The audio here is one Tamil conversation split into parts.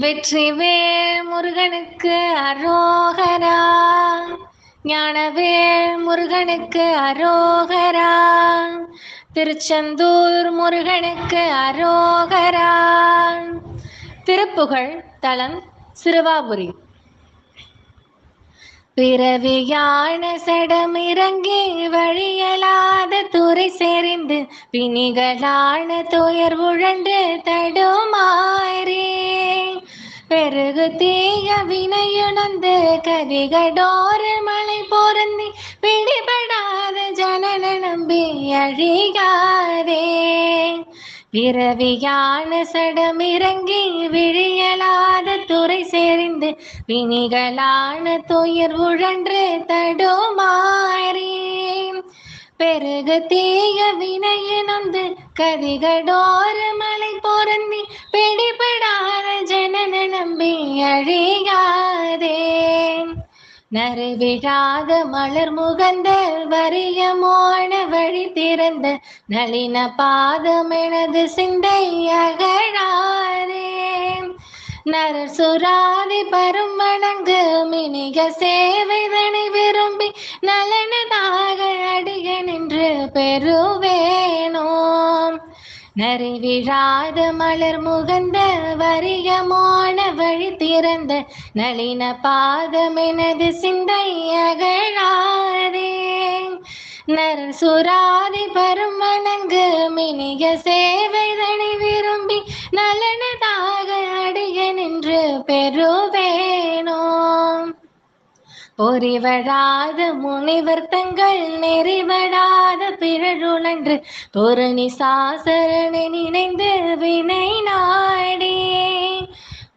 வெற்றிவேல் முருகனுக்கு அரோகரா. ஞானவேல் முருகனுக்கு அரோகரா. திருச்செந்தூர் முருகனுக்கு அரோகரா. திருப்புகழ் தலம் சிறுவாபுரி. பிறவியான சடமிறங்கி வழியலாத துறை செறிந்து பிணிகளான துயர் உழண்டு தடுமாறே. பெருகு தீய வினையுணர்ந்து கதிகடோர மலை பொருந்தி பிடிபடாத ஜனன நம்பி அழியாதே. பிறவியான சடமிறங்கி விழியலாத துறை சேர்ந்து வினிகளான துயர் உழன்று தடுமாறி பெருகு தீய வினையினந்து கதிகடோர மலை பொருந்தி பிடிபடாத ஜனன நம்பி அழியாதே நறுவிழாத மலர் முகந்த வரியமோன வழி திறந்த நளின பாதம் எனது சிந்தை அகழாரே நரர் சுராதி பரும் வணங்கு மினிக சேவைதனை விரும்பி நலனதாக அடிக நின்று பெறுவேனோம் நறுவிழாத மலர் முகந்த வரியமோன வழி திறந்த நளின பாதமெனது சிந்தை அகழாரே நர் சுராதி பருமணங்கு மினிய சேவைதனை விரும்பி நலனதாக அடைய நின்று பெறுவேனோ. பொறிவழாத முனிவர் தங்கள் நெறிவடாத பிழழுழன்று பொருணி சாசரனை நினைந்து வினை நாடி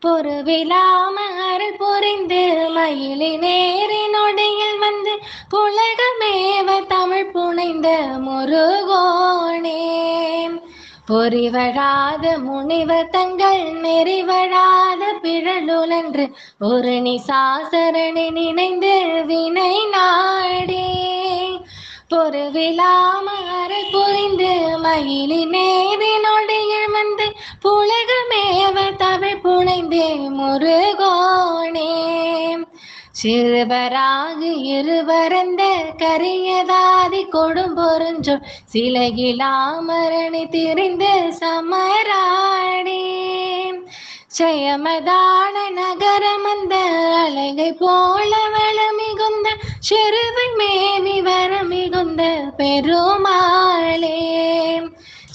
பொறுவிலாம பொறிந்து மயிலி நேரினொடையில் வந்து புலகமேவ தமிழ் புனைந்த முருகோணே பொறிவழாத முனிவர் தங்கள் நெறிவழாத பிழலுலன்று ஒரு நிசாசரணி நினைந்து வினை நாடே. பொறுவிலாமற பொறிந்து மயிலி நேரி முருகோனே. சிறுவராகு இருவரந்த கரியதாதி கொடும்பொருஞ்சொல் சிலகிலாமரணி திரிந்து சமராடி ஜெயமதான நகரமந்த அழகை போல வள மிகுந்த சிறுவை மேவி வர மிகுந்த பெருமாளே.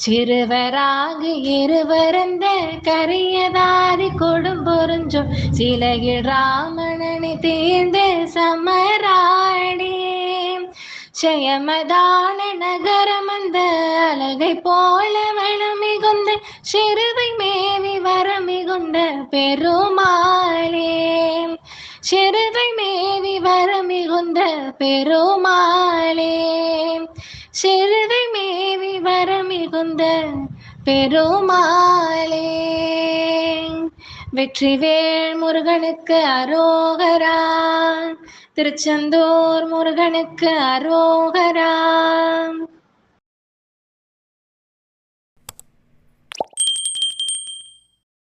சிறுவராக இருவருந்த கரியதாரி கொடும்பொருஞ்சோ சிலையில் ராமணனை தீர்ந்து சமராடி. ஜெயமதான அந்த அழகை போல மிகுந்த சிறுவை மேவி வர மிகுந்த பெருமாளே. சிறுவை மேவி வர மிகுந்த பெருமாளே. சிறுவை மேவி வரமிகுந்த பெருமாளே. வெற்றிவேல் முருகனுக்கு அரோகரா. திருச்செந்தூர் முருகனுக்கு அரோகரா.